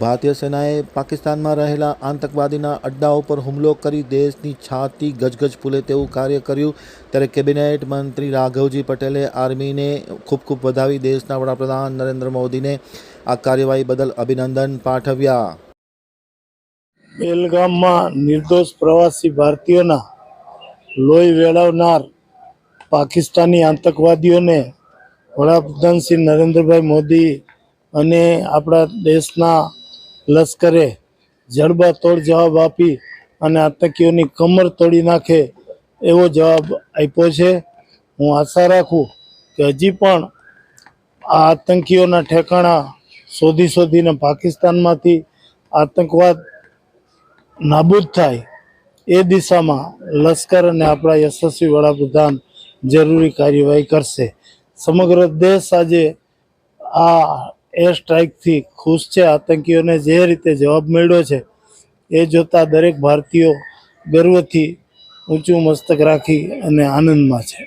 ભારતીય સેનાએ પાકિસ્તાનમાં રહેલા આતંકવાદીના અડ્ડાઓ પર હુમલો કરી દેશની છાતી ગજગજ ફૂલે તેવું કાર્ય કર્યું. ત્યારે કેબિનેટ મંત્રી રાઘવજી પટેલે આર્મીને ખૂબ ખૂબ વધાવી દેશના વડાપ્રધાન નરેન્દ્ર મોદીને આ કાર્યવાહી બદલ અભિનંદન પાઠવ્યા. બેલગામમાં નિર્દોષ પ્રવાસી ભારતીયોના લોહી વેળવનાર પાકિસ્તાની આતંકવાદીઓને વડાપ્રધાન શ્રી નરેન્દ્રભાઈ મોદી અને આપણા દેશના લશ્કરે જડબાતોડ જવાબ આપી અને આતંકીઓની કમર તોડી નાખે એવો જવાબ આપ્યો છે. હું આશા રાખું કે હજી પણ આ આતંકીઓના ઠેકાણા શોધી શોધીને પાકિસ્તાનમાંથી આતંકવાદ નાબૂદ થાય એ દિશામાં લશ્કર અને આપણા યશસ્વી વડાપ્રધાન જરૂરી કાર્યવાહી કરશે. સમગ્ર દેશ આજે આ એર સ્ટ્રાઇકથી ખુશ છે. આતંકીઓને જે રીતે જવાબ મળ્યો છે, એ જોતા દરેક ભારતીયો ગર્વથી ઊંચું મસ્તક રાખી અને આનંદમાં છે.